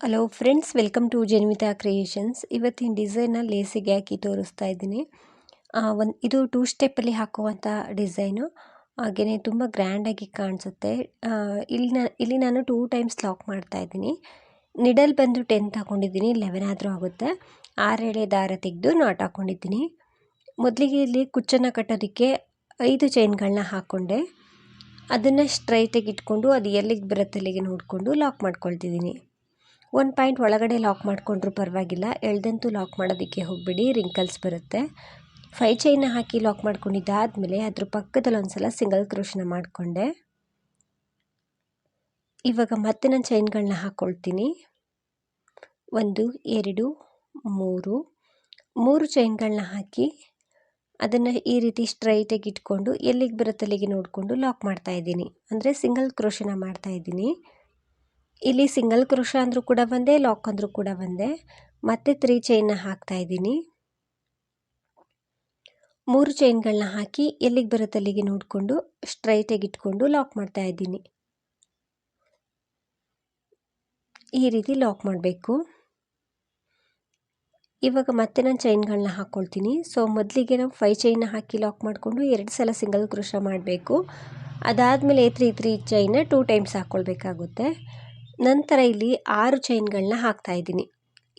Hello friends welcome to Janvita creations ಇವತ್ತಿನ ಡಿಸೈನ್ನ ಲೇಸಿಗೆ ಹಾಕಿ ತೋರಿಸ್ತಾ ಇದ್ದೀನಿ. ಒಂದು, ಇದು ಟೂ ಸ್ಟೆಪ್ಪಲ್ಲಿ ಹಾಕುವಂಥ ಡಿಸೈನು ಹಾಗೆಯೇ ತುಂಬ ಗ್ರ್ಯಾಂಡಾಗಿ ಕಾಣಿಸುತ್ತೆ. ಇಲ್ಲಿ ನಾನು ಇಲ್ಲಿ ನಾನು ಟೂ ಟೈಮ್ಸ್ ಲಾಕ್ ಮಾಡ್ತಾ ಇದ್ದೀನಿ. ನಿಡಲ್ ಬಂದು ಟೆನ್ ತಗೊಂಡಿದ್ದೀನಿ ಲೆವೆನ್ ಆದರೂ ಆಗುತ್ತೆ. ಆರೆಳೆ ದಾರ ತೆಗೆದು ನಾಟ್ ಹಾಕ್ಕೊಂಡಿದ್ದೀನಿ ಮೊದಲಿಗೆ ಇಲ್ಲಿ ಕುಚ್ಚನ್ನು ಕಟ್ಟೋದಕ್ಕೆ ಐದು ಚೈನ್ಗಳನ್ನ ಹಾಕ್ಕೊಂಡೆ ಅದನ್ನು ಸ್ಟ್ರೈಟಾಗಿ ಇಟ್ಕೊಂಡು ಅದು ಎಲ್ಲಿಗೆ ಬರುತ್ತೆ ಅಲ್ಲಿಗೆ ನೋಡಿಕೊಂಡು ಲಾಕ್ ಮಾಡ್ಕೊಳ್ತಿದ್ದೀನಿ. ಒಂದು ಪಾಯಿಂಟ್ ಒಳಗಡೆ ಲಾಕ್ ಮಾಡಿಕೊಂಡ್ರೂ ಪರವಾಗಿಲ್ಲ. ಎಳ್ದಂತೂ ಲಾಕ್ ಮಾಡೋದಕ್ಕೆ ಹೋಗ್ಬಿಡಿ ರಿಂಕಲ್ಸ್ ಬರುತ್ತೆ. ಫೈ ಚೈನ ಹಾಕಿ ಲಾಕ್ ಮಾಡ್ಕೊಂಡಿದ್ದಾದಮೇಲೆ ಅದ್ರ ಪಕ್ಕದಲ್ಲಿ ಒಂದು ಸಲ ಸಿಂಗಲ್ ಕ್ರೋಶನ ಮಾಡಿಕೊಂಡೆ. ಇವಾಗ ಮತ್ತೆ ನಾನು ಚೈನ್ಗಳನ್ನ ಹಾಕ್ಕೊಳ್ತೀನಿ ಒಂದು, ಎರಡು, ಮೂರು. ಮೂರು ಚೈನ್ಗಳನ್ನ ಹಾಕಿ ಅದನ್ನು ಈ ರೀತಿ ಸ್ಟ್ರೈಟಾಗಿ ಇಟ್ಕೊಂಡು ಎಲ್ಲಿಗೆ ಬರುತ್ತೆ ಅಲ್ಲಿಗೆ ನೋಡಿಕೊಂಡು ಲಾಕ್ ಮಾಡ್ತಾ ಇದ್ದೀನಿ. ಅಂದರೆ ಸಿಂಗಲ್ ಕ್ರೋಶನ ಮಾಡ್ತಾ ಇದ್ದೀನಿ. ಇಲ್ಲಿ ಸಿಂಗಲ್ ಕ್ರೋಶ ಅಂದರೂ ಕೂಡ ಒಂದೇ ಲಾಕ್ ಅಂದರೂ ಕೂಡ ಒಂದೇ. ಮತ್ತೆ ತ್ರೀ ಚೈನ್ನ ಹಾಕ್ತಾ ಇದ್ದೀನಿ. ಮೂರು ಚೈನ್ಗಳನ್ನ ಹಾಕಿ ಎಲ್ಲಿಗೆ ಬರುತ್ತೆ ಅಲ್ಲಿಗೆ ನೋಡಿಕೊಂಡು ಸ್ಟ್ರೈಟಾಗಿ ಇಟ್ಕೊಂಡು ಲಾಕ್ ಮಾಡ್ತಾ ಇದ್ದೀನಿ. ಈ ರೀತಿ ಲಾಕ್ ಮಾಡಬೇಕು. ಇವಾಗ ಮತ್ತೆ ನಾನು ಚೈನ್ಗಳನ್ನ ಹಾಕ್ಕೊಳ್ತೀನಿ ಸೊ ಮೊದಲಿಗೆ ನಾವು ಫೈವ್ ಚೈನ್ನ ಹಾಕಿ ಲಾಕ್ ಮಾಡಿಕೊಂಡು ಎರಡು ಸಲ ಸಿಂಗಲ್ ಕ್ರೋಶ ಮಾಡಬೇಕು. ಅದಾದಮೇಲೆ ತ್ರೀ ತ್ರೀ ಚೈನ ಟೂ ಟೈಮ್ಸ್ ಹಾಕ್ಕೊಳ್ಬೇಕಾಗುತ್ತೆ ನಂತರ ಇಲ್ಲಿ ಆರು ಚೈನ್ಗಳನ್ನ ಹಾಕ್ತಾ ಇದ್ದೀನಿ.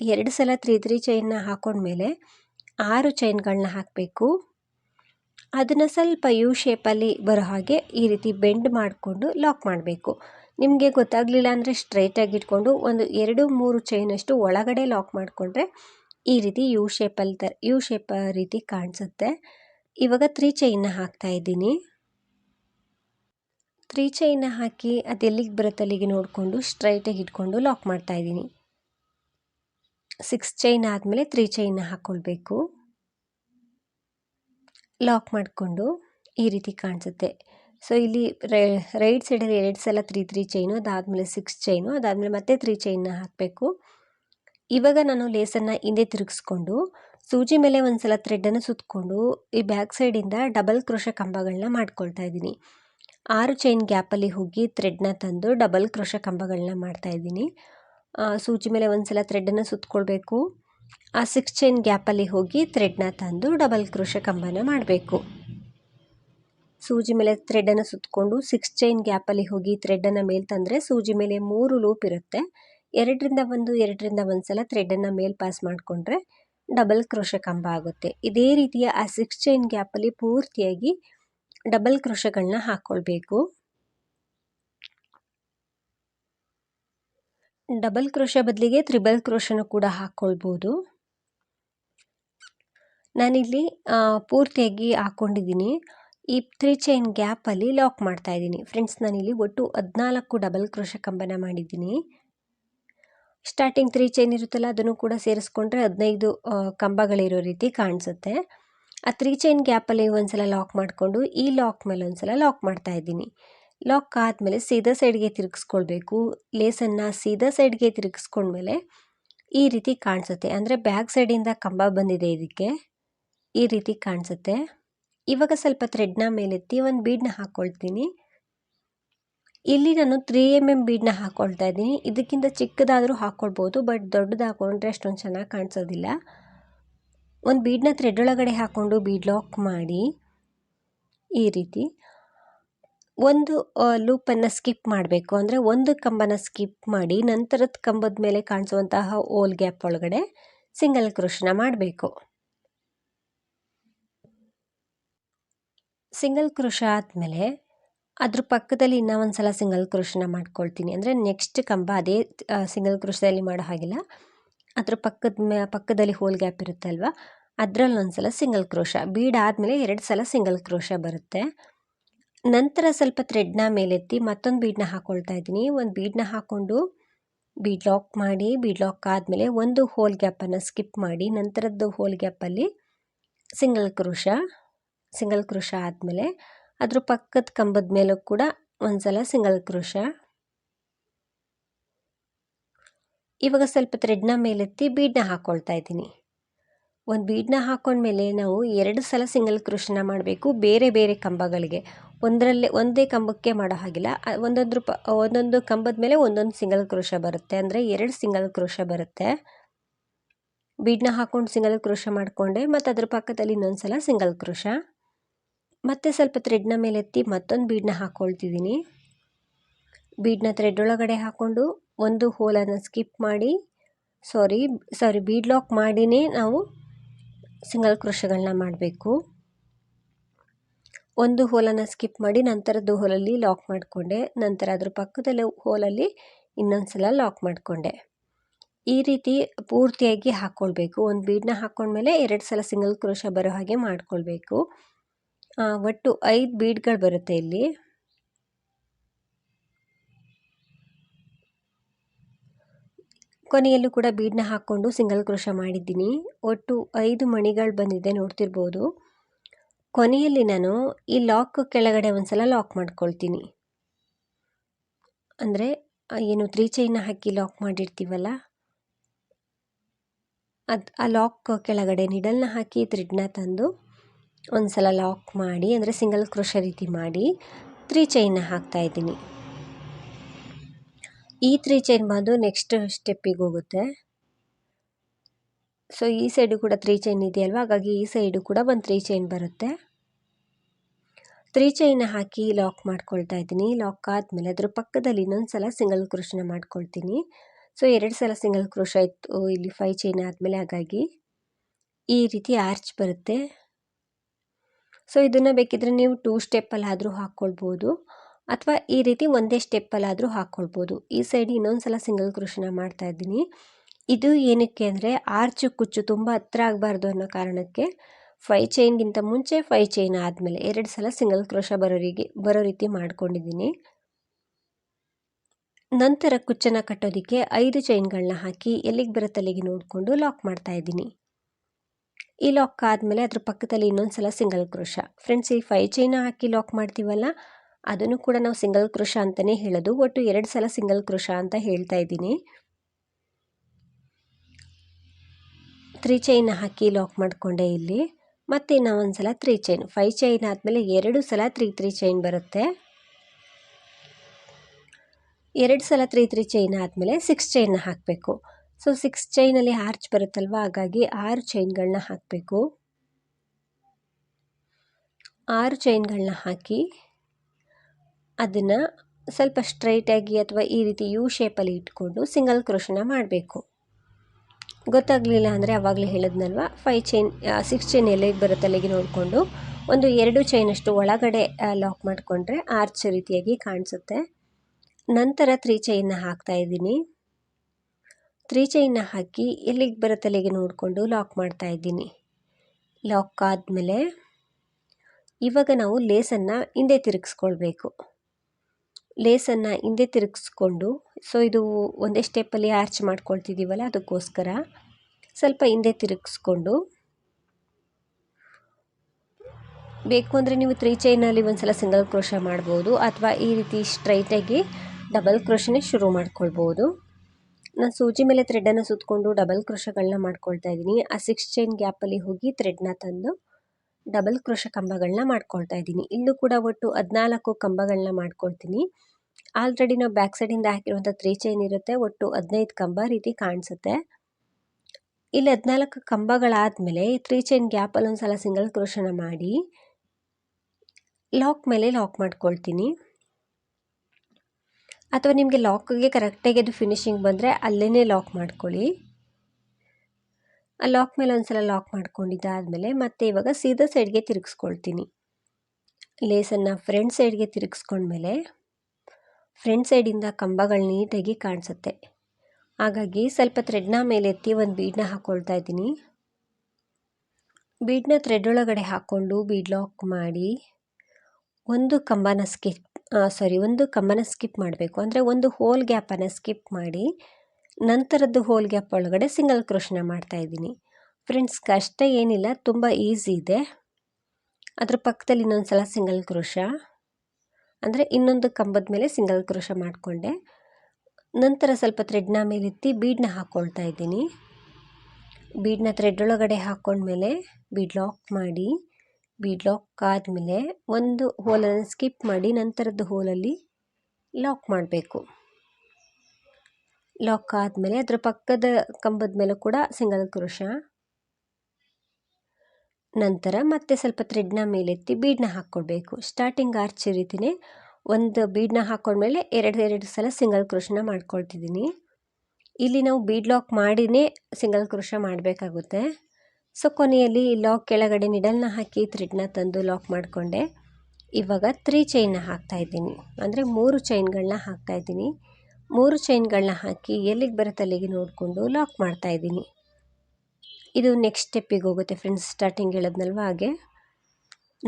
ಎರಡು ಸಲ ತ್ರೀ ತ್ರೀ ಚೈನ್ನ ಹಾಕೊಂಡ್ಮೇಲೆ ಆರು ಚೈನ್ಗಳನ್ನ ಹಾಕಬೇಕು. ಅದನ್ನು ಸ್ವಲ್ಪ ಯು ಶೇಪಲ್ಲಿ ಬರೋ ಹಾಗೆ ಈ ರೀತಿ ಬೆಂಡ್ ಮಾಡಿಕೊಂಡು ಲಾಕ್ ಮಾಡಬೇಕು. ನಿಮಗೆ ಗೊತ್ತಾಗಲಿಲ್ಲ ಅಂದರೆ ಸ್ಟ್ರೈಟಾಗಿ ಇಟ್ಕೊಂಡು ಒಂದು ಎರಡು ಮೂರು ಚೈನಷ್ಟು ಒಳಗಡೆ ಲಾಕ್ ಮಾಡಿಕೊಂಡ್ರೆ ಈ ರೀತಿ ಯು ಶೇಪಲ್ಲಿ ತ ಯು ಶೇಪ್ ರೀತಿ ಕಾಣಿಸುತ್ತೆ. ಇವಾಗ ತ್ರೀ ಚೈನ್ನ ಹಾಕ್ತಾ ಇದ್ದೀನಿ. ತ್ರೀ ಚೈನ ಹಾಕಿ ಅದು ಎಲ್ಲಿಗೆ ಬರುತ್ತೆ ಅಲ್ಲಿಗೆ ನೋಡಿಕೊಂಡು ಸ್ಟ್ರೈಟಾಗಿ ಇಟ್ಕೊಂಡು ಲಾಕ್ ಮಾಡ್ತಾ ಇದ್ದೀನಿ. ಸಿಕ್ಸ್ ಚೈನ್ ಆದಮೇಲೆ ತ್ರೀ ಚೈನ ಹಾಕ್ಕೊಳ್ಬೇಕು ಲಾಕ್ ಮಾಡಿಕೊಂಡು ಈ ರೀತಿ ಕಾಣಿಸುತ್ತೆ. ಸೊ ಇಲ್ಲಿ ರೈಟ್ ಸೈಡಲ್ಲಿ ಎರಡು ಸಲ ತ್ರೀ ತ್ರೀ ಚೈನು ಅದಾದಮೇಲೆ ಸಿಕ್ಸ್ ಚೈನು ಅದಾದಮೇಲೆ ಮತ್ತೆ ತ್ರೀ ಚೈನ್ನ ಹಾಕಬೇಕು. ಇವಾಗ ನಾನು ಲೇಸನ್ನು ಹಿಂದೆ ತಿರುಗಿಸ್ಕೊಂಡು ಸೂಜಿ ಮೇಲೆ ಒಂದು ಸಲ ಥ್ರೆಡನ್ನು ಸುತ್ತಕೊಂಡು ಈ ಬ್ಯಾಕ್ ಸೈಡಿಂದ ಡಬಲ್ ಕ್ರೋಶ ಕಂಬಗಳನ್ನ ಮಾಡ್ಕೊಳ್ತಾ ಇದ್ದೀನಿ. ಆರು ಚೈನ್ ಗ್ಯಾಪಲ್ಲಿ ಹೋಗಿ ಥ್ರೆಡ್ನ ತಂದು ಡಬಲ್ ಕ್ರೋಶ ಕಂಬಗಳನ್ನ ಮಾಡ್ತಾ ಇದ್ದೀನಿ. ಸೂಜಿ ಮೇಲೆ ಒಂದು ಸಲ ಥ್ರೆಡನ್ನು ಸುತ್ತಕೊಳ್ಬೇಕು ಆ ಸಿಕ್ಸ್ ಚೈನ್ ಗ್ಯಾಪಲ್ಲಿ ಹೋಗಿ ಥ್ರೆಡ್ನ ತಂದು ಡಬಲ್ ಕ್ರೋಶ ಕಂಬನ ಮಾಡಬೇಕು. ಸೂಜಿ ಮೇಲೆ ಥ್ರೆಡನ್ನು ಸುತ್ತಕೊಂಡು ಸಿಕ್ಸ್ ಚೈನ್ ಗ್ಯಾಪಲ್ಲಿ ಹೋಗಿ ಥ್ರೆಡನ್ನು ಮೇಲೆ ತಂದರೆ ಸೂಜಿ ಮೇಲೆ ಮೂರು ಲೂಪ್ ಇರುತ್ತೆ. ಎರಡರಿಂದ ಒಂದು ಎರಡರಿಂದ ಒಂದು ಸಲ ಥ್ರೆಡನ್ನು ಮೇಲೆ ಪಾಸ್ ಮಾಡಿಕೊಂಡ್ರೆ ಡಬಲ್ ಕ್ರೋಶ ಕಂಬ ಆಗುತ್ತೆ. ಇದೇ ರೀತಿಯ ಆ ಸಿಕ್ಸ್ ಚೈನ್ ಗ್ಯಾಪಲ್ಲಿ ಪೂರ್ತಿಯಾಗಿ ಡಬಲ್ ಕ್ರೋಶಗಳನ್ನ ಹಾಕ್ಕೊಳ್ಬೇಕು ಡಬಲ್ ಕ್ರೋಶ ಬದಲಿಗೆ ತ್ರಿಬಲ್ ಕ್ರೋಶನು ಕೂಡ ಹಾಕ್ಕೊಳ್ಬೋದು ನಾನಿಲ್ಲಿ ಪೂರ್ತಿಯಾಗಿ ಹಾಕ್ಕೊಂಡಿದ್ದೀನಿ ಈ ತ್ರೀ ಚೈನ್ ಗ್ಯಾಪಲ್ಲಿ ಲಾಕ್ ಮಾಡ್ತಾ ಇದ್ದೀನಿ. ಫ್ರೆಂಡ್ಸ್, ನಾನಿಲ್ಲಿ ಒಟ್ಟು ಹದಿನಾಲ್ಕು ಡಬಲ್ ಕ್ರೋಶ ಕಂಬನ ಮಾಡಿದ್ದೀನಿ. ಸ್ಟಾರ್ಟಿಂಗ್ ತ್ರೀ ಚೈನ್ ಇರುತ್ತಲ್ಲ, ಅದನ್ನು ಕೂಡ ಸೇರಿಸ್ಕೊಂಡ್ರೆ ಹದಿನೈದು ಕಂಬಗಳಿರೋ ರೀತಿ ಕಾಣಿಸುತ್ತೆ. ಆ ತ್ರೀ ಚೈನ್ ಗ್ಯಾಪಲ್ಲಿ ಒಂದ್ಸಲ ಲಾಕ್ ಮಾಡಿಕೊಂಡು, ಈ ಲಾಕ್ ಮೇಲೆ ಒಂದ್ಸಲ ಲಾಕ್ ಮಾಡ್ತಾ ಇದ್ದೀನಿ. ಲಾಕ್ ಆದಮೇಲೆ ಸೀದಾ ಸೈಡ್ಗೆ ತಿರುಗಿಸ್ಕೊಳ್ಬೇಕು. ಲೇಸನ್ನು ಸೀದಾ ಸೈಡ್ಗೆ ತಿರುಗಿಸ್ಕೊಂಡ್ಮೇಲೆ ಈ ರೀತಿ ಕಾಣಿಸುತ್ತೆ. ಅಂದರೆ ಬ್ಯಾಕ್ ಸೈಡಿಂದ ಕಂಬ ಬಂದಿದೆ ಇದಕ್ಕೆ. ಈ ರೀತಿ ಕಾಣಿಸುತ್ತೆ. ಇವಾಗ ಸ್ವಲ್ಪ ಥ್ರೆಡ್ನ ಮೇಲೆತ್ತಿ ಒಂದು ಬೀಡನ್ನ ಹಾಕ್ಕೊಳ್ತೀನಿ ಇಲ್ಲಿ ನಾನು ತ್ರೀ ಎಂ ಎಂ ಬೀಡನ್ನ ಹಾಕ್ಕೊಳ್ತಾ ಇದ್ದೀನಿ. ಇದಕ್ಕಿಂತ ಚಿಕ್ಕದಾದರೂ ಹಾಕ್ಕೊಳ್ಬೋದು ಬಟ್ ದೊಡ್ಡದು ಹಾಕ್ಕೊಂಡ್ರೆ ಅಷ್ಟೊಂದು ಚೆನ್ನಾಗಿ ಕಾಣಿಸೋದಿಲ್ಲ. ಒಂದು ಬೀಡನ್ನ ಥ್ರೆಡ್ ಒಳಗಡೆ ಹಾಕ್ಕೊಂಡು ಬೀಡ್ ಲಾಕ್ ಮಾಡಿ ಈ ರೀತಿ ಒಂದು ಲೂಪನ್ನು ಸ್ಕಿಪ್ ಮಾಡಬೇಕು. ಅಂದರೆ ಒಂದು ಕಂಬನ ಸ್ಕಿಪ್ ಮಾಡಿ ನಂತರದ ಕಂಬದ ಮೇಲೆ ಕಾಣಿಸುವಂತಹ ಓಲ್ ಗ್ಯಾಪ್ ಒಳಗಡೆ ಸಿಂಗಲ್ ಕ್ರೋಶನ ಮಾಡಬೇಕು. ಸಿಂಗಲ್ ಕ್ರೋಶ ಆದಮೇಲೆ ಅದ್ರ ಪಕ್ಕದಲ್ಲಿ ಇನ್ನೂ ಒಂದು ಸಲ ಸಿಂಗಲ್ ಕ್ರೋಶನ ಮಾಡ್ಕೊಳ್ತೀನಿ. ಅಂದರೆ ನೆಕ್ಸ್ಟ್ ಕಂಬ ಅದೇ ಸಿಂಗಲ್ ಕ್ರೋಶದಲ್ಲಿ ಮಾಡೋ ಹಾಗಿಲ್ಲ. ಅದ್ರ ಪಕ್ಕದ ಪಕ್ಕದಲ್ಲಿ ಹೋಲ್ ಗ್ಯಾಪ್ ಇರುತ್ತಲ್ವ? ಅದರಲ್ಲಿ ಒಂದು ಸಲ ಸಿಂಗಲ್ ಕ್ರೋಶ, ಬೀಡ್ ಆದಮೇಲೆ ಎರಡು ಸಲ ಸಿಂಗಲ್ ಕ್ರೋಶ ಬರುತ್ತೆ. ನಂತರ ಸ್ವಲ್ಪ ಥ್ರೆಡ್ನ ಮೇಲೆತ್ತಿ ಮತ್ತೊಂದು ಬೀಡನ್ನ ಹಾಕ್ಕೊಳ್ತಾ ಇದ್ದೀನಿ. ಒಂದು ಬೀಡನ್ನ ಹಾಕ್ಕೊಂಡು ಬೀಡ್ ಲಾಕ್ ಮಾಡಿ, ಬೀಡ್ ಲಾಕ್ ಆದಮೇಲೆ ಒಂದು ಹೋಲ್ ಗ್ಯಾಪನ್ನು ಸ್ಕಿಪ್ ಮಾಡಿ, ನಂತರದ್ದು ಹೋಲ್ ಗ್ಯಾಪಲ್ಲಿ ಸಿಂಗಲ್ ಕ್ರೋಶ ಸಿಂಗಲ್ ಕ್ರೋಶ ಆದಮೇಲೆ ಅದ್ರ ಪಕ್ಕದ ಕಂಬದ ಮೇಲೂ ಕೂಡ ಒಂದು ಸಲ ಸಿಂಗಲ್ ಕ್ರೋಶ. ಇವಾಗ ಸ್ವಲ್ಪ ಥ್ರೆಡ್ನ ಮೇಲೆತ್ತಿ ಬೀಡನ್ನ ಹಾಕ್ಕೊಳ್ತಾ ಇದ್ದೀನಿ. ಒಂದು ಬೀಡ್ನ ಹಾಕೊಂಡ್ಮೇಲೆ ನಾವು ಎರಡು ಸಲ ಸಿಂಗಲ್ ಕ್ರೋಶನ ಮಾಡಬೇಕು, ಬೇರೆ ಬೇರೆ ಕಂಬಗಳಿಗೆ. ಒಂದರಲ್ಲೇ, ಒಂದೇ ಕಂಬಕ್ಕೆ ಮಾಡೋ ಹಾಗಿಲ್ಲ. ಒಂದೊಂದು ಪ ಒಂದೊಂದು ಕಂಬದ ಮೇಲೆ ಒಂದೊಂದು ಸಿಂಗಲ್ ಕ್ರೋಶ ಬರುತ್ತೆ. ಅಂದರೆ ಎರಡು ಸಿಂಗಲ್ ಕ್ರೋಶ ಬರುತ್ತೆ. ಬೀಡ್ನ ಹಾಕೊಂಡು ಸಿಂಗಲ್ ಕ್ರೋಶ ಮಾಡಿಕೊಂಡೆ, ಮತ್ತು ಅದ್ರ ಪಕ್ಕದಲ್ಲಿ ಇನ್ನೊಂದು ಸಲ ಸಿಂಗಲ್ ಕ್ರೋಶ ಮತ್ತೆ ಸ್ವಲ್ಪ ಥ್ರೆಡ್ನ ಮೇಲೆ ಎತ್ತಿ ಮತ್ತೊಂದು ಬೀಡ್ನ ಹಾಕ್ಕೊಳ್ತಿದ್ದೀನಿ ಬೀಡ್ನ ಥ್ರೆಡ್ ಒಳಗಡೆ ಹಾಕ್ಕೊಂಡು ಒಂದು ಹೋಲನ್ನು ಸ್ಕಿಪ್ ಮಾಡಿ ಸಾರಿ ಸಾರಿ ಬೀಡ್ ಲಾಕ್ ಮಾಡಿನೇ ನಾವು ಸಿಂಗಲ್ ಕ್ರೋಶಗಳನ್ನ ಮಾಡಬೇಕು. ಒಂದು ಹೋಲನ್ನು ಸ್ಕಿಪ್ ಮಾಡಿ ನಂತರದ್ದು ಹೋಲಲ್ಲಿ ಲಾಕ್ ಮಾಡಿಕೊಂಡೆ. ನಂತರ ಅದ್ರ ಪಕ್ಕದಲ್ಲಿ ಹೋಲಲ್ಲಿ ಇನ್ನೊಂದು ಸಲ ಲಾಕ್ ಮಾಡಿಕೊಂಡೆ. ಈ ರೀತಿ ಪೂರ್ತಿಯಾಗಿ ಹಾಕ್ಕೊಳ್ಬೇಕು ಒಂದು ಬೀಡನ್ನ ಹಾಕ್ಕೊಂಡ್ಮೇಲೆ ಎರಡು ಸಲ ಸಿಂಗಲ್ ಕ್ರೋಶ ಬರೋ ಹಾಗೆ ಮಾಡಿಕೊಳ್ಬೇಕು. ಒಟ್ಟು ಐದು ಬೀಡ್ಗಳು ಬರುತ್ತೆ ಇಲ್ಲಿ. ಕೊನೆಯಲ್ಲೂ ಕೂಡ ಬೀಡನ್ನ ಹಾಕ್ಕೊಂಡು ಸಿಂಗಲ್ ಕ್ರೋಶ ಮಾಡಿದ್ದೀನಿ. ಒಟ್ಟು ಐದು ಮಣಿಗಳು ಬಂದಿದೆ, ನೋಡ್ತಿರ್ಬೋದು. ಕೊನೆಯಲ್ಲಿ ನಾನು ಈ ಲಾಕ್ ಕೆಳಗಡೆ ಒಂದ್ಸಲ ಲಾಕ್ ಮಾಡ್ಕೊಳ್ತೀನಿ. ಅಂದರೆ ಏನು ತ್ರೀ ಚೈನ ಹಾಕಿ ಲಾಕ್ ಮಾಡಿರ್ತೀವಲ್ಲ? ಅದು, ಆ ಲಾಕ್ ಕೆಳಗಡೆ ನಿಡಲ್ನ ಹಾಕಿ ಥ್ರೆಡ್ನ ತಂದು ಒಂದು ಸಲ ಲಾಕ್ ಮಾಡಿ, ಅಂದರೆ ಸಿಂಗಲ್ ಕ್ರೋಶ ರೀತಿ ಮಾಡಿ ತ್ರೀ ಚೈನ್ನ ಹಾಕ್ತಾ ಇದ್ದೀನಿ. ಈ ತ್ರೀ ಚೈನ್ ಬಂದು ನೆಕ್ಸ್ಟ್ ಸ್ಟೆಪ್ಪಿಗೆ ಹೋಗುತ್ತೆ. ಸೊ ಈ ಸೈಡು ಕೂಡ ತ್ರೀ ಚೈನ್ ಇದೆಯಲ್ವ? ಹಾಗಾಗಿ ಈ ಸೈಡು ಕೂಡ ಒಂದು ತ್ರೀ ಚೈನ್ ಬರುತ್ತೆ. ತ್ರೀ ಚೈನ್ ಹಾಕಿ ಲಾಕ್ ಮಾಡ್ಕೊಳ್ತಾ ಇದ್ದೀನಿ. ಲಾಕ್ ಆದಮೇಲೆ ಅದ್ರ ಪಕ್ಕದಲ್ಲಿ ಇನ್ನೊಂದು ಸಲ ಸಿಂಗಲ್ ಕ್ರೋಶನ ಮಾಡ್ಕೊಳ್ತೀನಿ. ಸೊ ಎರಡು ಸಲ ಸಿಂಗಲ್ ಕ್ರೋಶ ಇತ್ತು ಇಲ್ಲಿ ಫೈವ್ ಚೈನ್ ಆದಮೇಲೆ ಹಾಗಾಗಿ ಈ ರೀತಿ ಆರ್ಚ್ ಬರುತ್ತೆ. ಸೊ ಇದನ್ನು ಬೇಕಿದ್ರೆ ನೀವು ಟೂ ಸ್ಟೆಪ್ಪಲ್ಲಾದರೂ ಹಾಕ್ಕೊಳ್ಬೋದು. ಅಥವಾ ಈ ರೀತಿ ಒಂದೇ ಸ್ಟೆಪ್ಪಲ್ಲಾದರೂ ಹಾಕ್ಕೊಳ್ಬೋದು ಈ ಸೈಡ್ ಇನ್ನೊಂದು ಸಲ ಸಿಂಗಲ್ ಕ್ರೋಶನ ಮಾಡ್ತಾ ಇದ್ದೀನಿ. ಇದು ಏನಕ್ಕೆ ಅಂದರೆ ಆರ್ಚು ಕುಚ್ಚು ತುಂಬ ಹತ್ರ ಆಗಬಾರ್ದು ಅನ್ನೋ ಕಾರಣಕ್ಕೆ ಫೈ ಚೈನ್ಗಿಂತ ಮುಂಚೆ ಫೈ ಚೈನ್ ಆದಮೇಲೆ ಎರಡು ಸಲ ಸಿಂಗಲ್ ಕ್ರೋಶ ಬರೋರಿಗೆ ಬರೋ ರೀತಿ ಮಾಡ್ಕೊಂಡಿದ್ದೀನಿ. ನಂತರ ಕುಚ್ಚನ್ನು ಕಟ್ಟೋದಕ್ಕೆ ಐದು ಚೈನ್ಗಳನ್ನ ಹಾಕಿ ಎಲ್ಲಿಗೆ ಬರುತ್ತೆ ತಲೆಗೆ ನೋಡಿಕೊಂಡು ಲಾಕ್ ಮಾಡ್ತಾ ಇದ್ದೀನಿ. ಈ ಲಾಕ್ ಆದಮೇಲೆ ಅದ್ರ ಪಕ್ಕದಲ್ಲಿ ಇನ್ನೊಂದು ಸಲ ಸಿಂಗಲ್ ಕ್ರೋಶ. ಫ್ರೆಂಡ್ಸ್, ಈ ಫೈ ಚೈನ ಹಾಕಿ ಲಾಕ್ ಮಾಡ್ತೀವಲ್ಲ ಅದನ್ನು ಕೂಡ ನಾವು ಸಿಂಗಲ್ ಕೃಷ ಅಂತಲೇ ಹೇಳೋದು. ಒಟ್ಟು ಎರಡು ಸಲ ಸಿಂಗಲ್ ಕೃಷ ಅಂತ ಹೇಳ್ತಾ ಇದ್ದೀನಿ. ತ್ರೀ ಚೈನ್ ಹಾಕಿ ಲಾಕ್ ಮಾಡಿಕೊಂಡೆ ಇಲ್ಲಿ. ಮತ್ತೆ ಒಂದು ಸಲ ತ್ರೀ ಚೈನ್ ಫೈ ಚೈನ್ ಆದಮೇಲೆ ಎರಡು ಸಲ ತ್ರೀ ತ್ರೀ ಚೈನ್ ಬರುತ್ತೆ. ಎರಡು ಸಲ ತ್ರೀ ತ್ರೀ ಚೈನ್ ಆದಮೇಲೆ ಸಿಕ್ಸ್ ಚೈನ್ನ ಹಾಕಬೇಕು. ಸೊ ಸಿಕ್ಸ್ ಚೈನಲ್ಲಿ ಆರ್ಚ್ ಬರುತ್ತಲ್ವ? ಹಾಗಾಗಿ ಆರು ಚೈನ್ಗಳನ್ನ ಹಾಕಬೇಕು. ಆರು ಚೈನ್ಗಳನ್ನ ಹಾಕಿ ಅದನ್ನು ಸ್ವಲ್ಪ ಸ್ಟ್ರೈಟಾಗಿ ಅಥವಾ ಈ ರೀತಿ ಯು ಶೇಪಲ್ಲಿ ಇಟ್ಕೊಂಡು ಸಿಂಗಲ್ ಕ್ರೋಶನ ಮಾಡಬೇಕು. ಗೊತ್ತಾಗಲಿಲ್ಲ ಅಂದರೆ ಆವಾಗಲೇ ಹೇಳಿದ್ನಲ್ವ? ಫೈ ಚೈನ್ ಸಿಕ್ಸ್ ಚೈನ್ ಎಲ್ಲಿಗೆ ಬರುತ್ತೆ ಅಲ್ಲಿಗೆ ನೋಡಿಕೊಂಡು ಒಂದು ಎರಡು ಚೈನಷ್ಟು ಒಳಗಡೆ ಲಾಕ್ ಮಾಡಿಕೊಂಡ್ರೆ ಆರ್ಚ್ ರೀತಿಯಾಗಿ ಕಾಣಿಸುತ್ತೆ. ನಂತರ ತ್ರೀ ಚೈನ್ನ ಹಾಕ್ತಾ ಇದ್ದೀನಿ. ತ್ರೀ ಚೈನ್ನ ಹಾಕಿ ಎಲ್ಲಿಗೆ ಬರುತ್ತೆ ಅಲ್ಲಿಗೆ ನೋಡಿಕೊಂಡು ಲಾಕ್ ಮಾಡ್ತಾ ಇದ್ದೀನಿ. ಲಾಕ್ ಆದಮೇಲೆ ಇವಾಗ ನಾವು ಲೇಸನ್ನು ಹಿಂದೆ ತಿರುಗಿಸ್ಕೊಳ್ಬೇಕು. ಲೇಸನ್ನು ಹಿಂದೆ ತಿರುಗಿಸ್ಕೊಂಡು ಸೊ ಇದು ಒಂದೇ ಸ್ಟೆಪ್ಪಲ್ಲಿ ಆರ್ಚ್ ಮಾಡ್ಕೊಳ್ತಿದ್ದೀವಲ್ಲ ಅದಕ್ಕೋಸ್ಕರ ಸ್ವಲ್ಪ ಹಿಂದೆ ತಿರುಗಿಸ್ಕೊಂಡು. ಬೇಕು ಅಂದರೆ ನೀವು ತ್ರೀ ಚೈನಲ್ಲಿ ಒಂದು ಸಲ ಸಿಂಗಲ್ ಕ್ರೋಶ ಮಾಡ್ಬೋದು, ಅಥವಾ ಈ ರೀತಿ ಸ್ಟ್ರೈಟಾಗಿ ಡಬಲ್ ಕ್ರೋಶನೇ ಶುರು ಮಾಡ್ಕೊಳ್ಬೋದು. ನಾನು ಸೂಜಿ ಮೇಲೆ ಥ್ರೆಡನ್ನು ಸುತ್ತಕೊಂಡು ಡಬಲ್ ಕ್ರೋಶಗಳನ್ನ ಮಾಡ್ಕೊಳ್ತಾ ಇದ್ದೀನಿ. ಆ ಸಿಕ್ಸ್ ಚೈನ್ ಗ್ಯಾಪಲ್ಲಿ ಹೋಗಿ ಥ್ರೆಡ್ನ ತಂದು ಡಬಲ್ ಕ್ರೋಶ ಕಂಬಗಳನ್ನ ಮಾಡ್ಕೊಳ್ತಾ ಇದ್ದೀನಿ. ಇಲ್ಲೂ ಕೂಡ ಒಟ್ಟು ಹದಿನಾಲ್ಕು ಕಂಬಗಳನ್ನ ಮಾಡ್ಕೊಳ್ತೀನಿ. ಆಲ್ರೆಡಿ ನಾವು ಬ್ಯಾಕ್ ಸೈಡಿಂದ ಹಾಕಿರುವಂಥ ತ್ರೀ ಚೈನ್ ಇರುತ್ತೆ, ಒಟ್ಟು ಹದಿನೈದು ಕಂಬ ರೀತಿ ಕಾಣಿಸುತ್ತೆ. ಇಲ್ಲಿ ಹದಿನಾಲ್ಕು ಕಂಬಗಳಾದಮೇಲೆ ತ್ರೀ ಚೈನ್ ಗ್ಯಾಪಲ್ಲಿ ಒಂದು ಸಲ ಸಿಂಗಲ್ ಕ್ರೋಶನ ಮಾಡಿ, ಲಾಕ್ ಮೇಲೆ ಲಾಕ್ ಮಾಡ್ಕೊಳ್ತೀನಿ. ಅಥವಾ ನಿಮಗೆ ಲಾಕ್ಗೆ ಕರೆಕ್ಟಾಗಿ ಅದು ಫಿನಿಶಿಂಗ್ ಬಂದರೆ ಅಲ್ಲೇ ಲಾಕ್ ಮಾಡ್ಕೊಳ್ಳಿ. ಆ ಲಾಕ್ ಮೇಲೆ ಒಂದ್ಸಲ ಲಾಕ್ ಮಾಡ್ಕೊಂಡಿದ್ದಾದಮೇಲೆ ಮತ್ತೆ ಇವಾಗ ಸೀದಾ ಸೈಡ್ಗೆ ತಿರುಗಿಸ್ಕೊಳ್ತೀನಿ. ಲೇಸನ್ನು ಫ್ರಂಟ್ ಸೈಡ್ಗೆ ತಿರುಗಿಸ್ಕೊಂಡ್ಮೇಲೆ ಫ್ರಂಟ್ ಸೈಡಿಂದ ಕಂಬಗಳು ನೀಟಾಗಿ ಕಾಣಿಸುತ್ತೆ. ಹಾಗಾಗಿ ಸ್ವಲ್ಪ ಥ್ರೆಡ್ನ ಮೇಲೆ ಎತ್ತಿ ಒಂದು ಬೀಡನ್ನ ಹಾಕ್ಕೊಳ್ತಾ ಇದ್ದೀನಿ. ಬೀಡನ್ನ ಥ್ರೆಡ್ ಒಳಗಡೆ ಹಾಕ್ಕೊಂಡು ಬೀಡ್ ಲಾಕ್ ಮಾಡಿ ಒಂದು ಕಂಬನ ಸ್ಕಿಪ್ ಸಾರಿ, ಒಂದು ಕಂಬನ ಸ್ಕಿಪ್ ಮಾಡಬೇಕು. ಅಂದರೆ ಒಂದು ಹೋಲ್ ಗ್ಯಾಪನ್ನು ಸ್ಕಿಪ್ ಮಾಡಿ ನಂತರದ್ದು ಹೋಲ್ ಗ್ಯಾಪ್ ಒಳಗಡೆ ಸಿಂಗಲ್ ಕ್ರೋಶನ ಮಾಡ್ತಾಯಿದ್ದೀನಿ ಫ್ರೆಂಡ್ಸ್, ಕಷ್ಟ ಏನಿಲ್ಲ, ತುಂಬ ಈಸಿ ಇದೆ. ಅದರ ಪಕ್ಕದಲ್ಲಿ ಇನ್ನೊಂದು ಸಲ ಸಿಂಗಲ್ ಕ್ರೋಶ. ಅಂದರೆ ಇನ್ನೊಂದು ಕಂಬದ ಮೇಲೆ ಸಿಂಗಲ್ ಕ್ರೋಶ ಮಾಡಿಕೊಂಡೆ. ನಂತರ ಸ್ವಲ್ಪ ಥ್ರೆಡ್ನ ಮೇಲೆತ್ತಿ ಬೀಡನ್ನ ಹಾಕ್ಕೊಳ್ತಾ ಇದ್ದೀನಿ. ಬೀಡನ್ನ ಥ್ರೆಡ್ ಒಳಗಡೆ ಹಾಕ್ಕೊಂಡ್ಮೇಲೆ ಬೀಡ್ ಲಾಕ್ ಮಾಡಿ, ಬೀಡ್ ಲಾಕ್ ಆದಮೇಲೆ ಒಂದು ಹೋಲನ್ನು ಸ್ಕಿಪ್ ಮಾಡಿ ನಂತರದ್ದು ಹೋಲಲ್ಲಿ ಲಾಕ್ ಮಾಡಬೇಕು. ಲಾಕ್ ಆದಮೇಲೆ ಅದರ ಪಕ್ಕದ ಕಂಬದ ಮೇಲೆ ಕೂಡ ಸಿಂಗಲ್ ಕ್ರೋಶ. ನಂತರ ಮತ್ತೆ ಸ್ವಲ್ಪ ಥ್ರೆಡ್ನ ಮೇಲೆತ್ತಿ ಬೀಡನ್ನ ಹಾಕ್ಕೊಳ್ಬೇಕು ಸ್ಟಾರ್ಟಿಂಗ್ ಆರ್ಚ್ ರೀತಿಯೇ ಒಂದು ಬೀಡನ್ನ ಹಾಕ್ಕೊಂಡ್ಮೇಲೆ ಎರಡು ಎರಡು ಸಲ ಸಿಂಗಲ್ ಕ್ರೋಶನ ಮಾಡ್ಕೊಳ್ತಿದ್ದೀನಿ. ಇಲ್ಲಿ ನಾವು ಬೀಡ್ ಲಾಕ್ ಮಾಡಿನೇ ಸಿಂಗಲ್ ಕ್ರೋಶ ಮಾಡಬೇಕಾಗುತ್ತೆ. ಸೊ ಕೊನೆಯಲ್ಲಿ ಲಾಕ್ ಕೆಳಗಡೆ ನಿಡಲ್ನ ಹಾಕಿ ಥ್ರೆಡ್ನ ತಂದು ಲಾಕ್ ಮಾಡಿಕೊಂಡೆ. ಇವಾಗ ತ್ರೀ ಚೈನ್ನ ಹಾಕ್ತಾಯಿದ್ದೀನಿ ಅಂದರೆ ಮೂರು ಚೈನ್ಗಳನ್ನ ಹಾಕ್ತಾಯಿದ್ದೀನಿ ಮೂರು ಚೈನ್ಗಳನ್ನ ಹಾಕಿ ಎಲ್ಲಿಗೆ ಬರುತ್ತೆ ಅಲ್ಲಿಗೆ ನೋಡಿಕೊಂಡು ಲಾಕ್ ಮಾಡ್ತಾಯಿದ್ದೀನಿ ಇದು ನೆಕ್ಸ್ಟ್ ಸ್ಟೆಪ್ಪಿಗೆ ಹೋಗುತ್ತೆ ಫ್ರೆಂಡ್ಸ್ ಸ್ಟಾರ್ಟಿಂಗ್ ಹೇಳಿದ್ನಲ್ವ ಹಾಗೆ.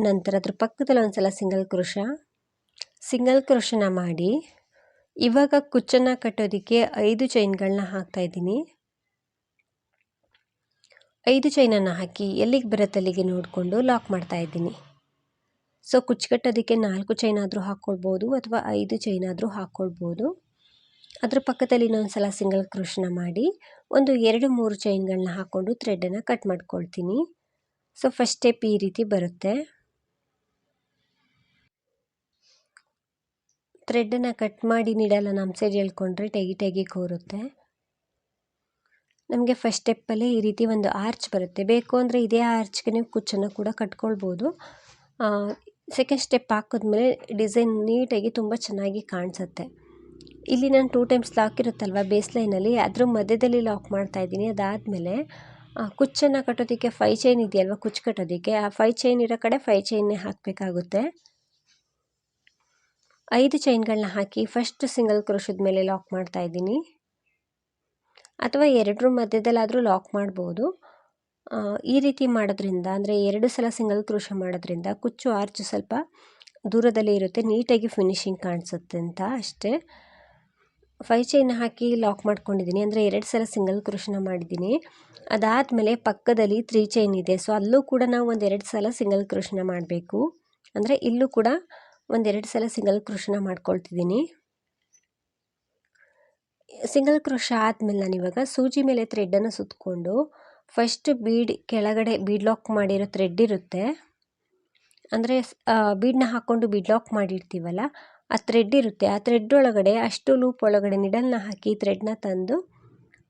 ನಂತರ ಅದ್ರ ಪಕ್ಕದಲ್ಲಿ ಒಂದು ಸಲ ಸಿಂಗಲ್ ಕ್ರೋಶ ಸಿಂಗಲ್ ಕ್ರೋಶನ ಮಾಡಿ, ಇವಾಗ ಕುಚ್ಚನ್ನು ಕಟ್ಟೋದಕ್ಕೆ ಐದು ಚೈನ್ಗಳನ್ನ ಹಾಕ್ತಾಯಿದ್ದೀನಿ ಐದು ಚೈನನ್ನು ಹಾಕಿ ಎಲ್ಲಿಗೆ ಬರುತ್ತೆ ಅಲ್ಲಿಗೆ ನೋಡಿಕೊಂಡು ಲಾಕ್ ಮಾಡ್ತಾಯಿದ್ದೀನಿ ಸೊ ಕುಚ್ಚು ಕಟ್ಟೋದಕ್ಕೆ ನಾಲ್ಕು ಚೈನ್ ಆದರೂ ಹಾಕ್ಕೊಳ್ಬೋದು ಅಥವಾ ಐದು ಚೈನ್ ಆದರೂ ಹಾಕ್ಕೊಳ್ಬೋದು. ಅದ್ರ ಪಕ್ಕದಲ್ಲಿ ಇನ್ನೊಂದು ಸಲ ಸಿಂಗಲ್ ಕ್ರೋಶನ ಮಾಡಿ, ಒಂದು ಎರಡು ಮೂರು ಚೈನ್ಗಳನ್ನ ಹಾಕ್ಕೊಂಡು ಥ್ರೆಡನ್ನು ಕಟ್ ಮಾಡ್ಕೊಳ್ತೀನಿ. ಸೊ ಫಸ್ಟ್ ಸ್ಟೆಪ್ ಈ ರೀತಿ ಬರುತ್ತೆ. ಥ್ರೆಡನ್ನು ಕಟ್ ಮಾಡಿ ನೀಡಲ್ಲ ನಮ್ಮ ಸೈಡ್ ಹೇಳ್ಕೊಂಡ್ರೆ ಟೈಟಾಗಿ ಕೋರುತ್ತೆ. ನಮಗೆ ಫಸ್ಟ್ ಸ್ಟೆಪ್ಪಲ್ಲೇ ಈ ರೀತಿ ಒಂದು ಆರ್ಚ್ ಬರುತ್ತೆ. ಬೇಕು ಅಂದರೆ ಇದೇ ಆರ್ಚ್ಗೆ ನೀವು ಕುಚ್ಚನ್ನು ಕೂಡ ಕಟ್ಕೊಳ್ಬೋದು. ಸೆಕೆಂಡ್ ಸ್ಟೆಪ್ ಹಾಕಿದ್ಮೇಲೆ ಡಿಸೈನ್ ನೀಟಾಗಿ ತುಂಬ ಚೆನ್ನಾಗಿ ಕಾಣಿಸುತ್ತೆ. ಇಲ್ಲಿ ನಾನು ಟೂ ಟೈಮ್ಸ್ ಲಾಕ್ ಇರುತ್ತಲ್ವ ಬೇಸ್ ಲೈನಲ್ಲಿ ಅದ್ರ ಮಧ್ಯದಲ್ಲಿ ಲಾಕ್ ಮಾಡ್ತಾ ಇದ್ದೀನಿ ಅದಾದಮೇಲೆ ಕುಚ್ಚನ್ನು ಕಟ್ಟೋದಕ್ಕೆ ಫೈ ಚೈನ್ ಇದೆಯಲ್ವ, ಕುಚ್ಚು ಕಟ್ಟೋದಕ್ಕೆ, ಆ ಫೈ ಚೈನ್ ಇರೋ ಕಡೆ ಫೈ ಚೈನ್ನೇ ಹಾಕಬೇಕಾಗುತ್ತೆ. ಐದು ಚೈನ್ಗಳನ್ನ ಹಾಕಿ ಫಸ್ಟ್ ಸಿಂಗಲ್ ಕ್ರೋಶದ ಮೇಲೆ ಲಾಕ್ ಮಾಡ್ತಾ ಇದ್ದೀನಿ ಅಥವಾ ಎರಡರ ಮಧ್ಯದಲ್ಲಾದರೂ ಲಾಕ್ ಮಾಡ್ಬೋದು. ಈ ರೀತಿ ಮಾಡೋದ್ರಿಂದ, ಅಂದರೆ ಎರಡು ಸಲ ಸಿಂಗಲ್ ಕ್ರೋಶ ಮಾಡೋದ್ರಿಂದ ಕುಚ್ಚು ಆರ್ಚು ಸ್ವಲ್ಪ ದೂರದಲ್ಲೇ ಇರುತ್ತೆ, ನೀಟಾಗಿ ಫಿನಿಶಿಂಗ್ ಕಾಣಿಸುತ್ತೆ ಅಂತ ಅಷ್ಟೇ. ಫೈ ಚೈನ್ ಹಾಕಿ ಲಾಕ್ ಮಾಡ್ಕೊಂಡಿದ್ದೀನಿ. ಅಂದರೆ ಎರಡು ಸಲ ಸಿಂಗಲ್ ಕ್ರೋಶನ ಮಾಡಿದ್ದೀನಿ. ಅದಾದಮೇಲೆ ಪಕ್ಕದಲ್ಲಿ ತ್ರೀ ಚೈನ್ ಇದೆ. ಸೊ ಅಲ್ಲೂ ಕೂಡ ನಾವು ಒಂದೆರಡು ಸಲ ಸಿಂಗಲ್ ಕ್ರೋಶನ ಮಾಡಬೇಕು. ಅಂದರೆ ಇಲ್ಲೂ ಕೂಡ ಒಂದೆರಡು ಸಲ ಸಿಂಗಲ್ ಕ್ರೋಶನ ಮಾಡ್ಕೊಳ್ತಿದ್ದೀನಿ. ಸಿಂಗಲ್ ಕ್ರೋಶ ಆದಮೇಲೆ ನಾನು ಇವಾಗ ಸೂಜಿ ಮೇಲೆ ಥ್ರೆಡ್ಡನ್ನು ಸುತ್ತಕೊಂಡು ಫಸ್ಟ್ ಬೀಡ್ ಕೆಳಗಡೆ ಬೀಡ್ ಲಾಕ್ ಮಾಡಿರೋ ಥ್ರೆಡ್ ಇರುತ್ತೆ. ಅಂದರೆ ಬೀಡನ್ನ ಹಾಕ್ಕೊಂಡು ಬೀಡ್ ಲಾಕ್ ಮಾಡಿರ್ತೀವಲ್ಲ ಆ ಥ್ರೆಡ್ ಇರುತ್ತೆ. ಆ ಥ್ರೆಡ್ ಒಳಗಡೆ ಅಷ್ಟು ಲೂಪ್ ಒಳಗಡೆ ನಿಡಲ್ನ ಹಾಕಿ ಥ್ರೆಡ್ನ ತಂದು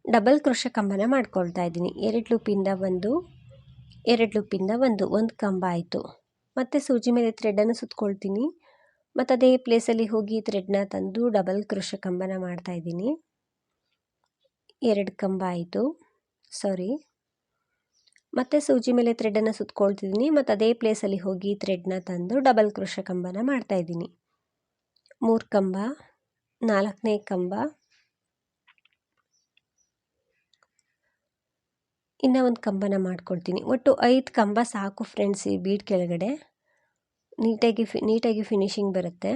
ಡಬಲ್ ಕ್ರೋಶ ಕಂಬನ ಮಾಡ್ಕೊಳ್ತಾ ಇದ್ದೀನಿ. ಎರಡು ಲೂಪಿಂದ ಒಂದು, ಎರಡು ಲೂಪಿಂದ ಒಂದು ಒಂದು ಕಂಬ ಆಯಿತು. ಮತ್ತು ಸೂಜಿ ಮೇಲೆ ಥ್ರೆಡನ್ನು ಸುತ್ಕೊಳ್ತೀನಿ. ಮತ್ತು ಅದೇ ಪ್ಲೇಸಲ್ಲಿ ಹೋಗಿ ಥ್ರೆಡ್ನ ತಂದು ಡಬಲ್ ಕ್ರೋಶ ಕಂಬನ ಮಾಡ್ತಾಯಿದ್ದೀನಿ ಎರಡು ಕಂಬ ಆಯಿತು. ಸಾರಿ ಮತ್ತು ಸೂಜಿ ಮೇಲೆ ಥ್ರೆಡನ್ನು ಸುತ್ಕೊಳ್ತಿದ್ದೀನಿ. ಮತ್ತು ಅದೇ ಪ್ಲೇಸಲ್ಲಿ ಹೋಗಿ ಥ್ರೆಡ್ನ ತಂದು ಡಬಲ್ ಕ್ರೋಶ ಕಂಬನ ಮಾಡ್ತಾಯಿದ್ದೀನಿ ಮೂರು ಕಂಬ, ನಾಲ್ಕನೇ ಕಂಬ. ಇನ್ನೂ ಒಂದು ಕಂಬನ ಮಾಡ್ಕೊಳ್ತೀನಿ ಒಟ್ಟು ಐದು ಕಂಬ ಸಾಕು ಫ್ರೆಂಡ್ಸ್ ಈ ಬೀಡ್ ಕೆಳಗಡೆ. ನೀಟಾಗಿ ಫಿ ನೀಟಾಗಿ ಫಿನಿಶಿಂಗ್ ಬರುತ್ತೆ.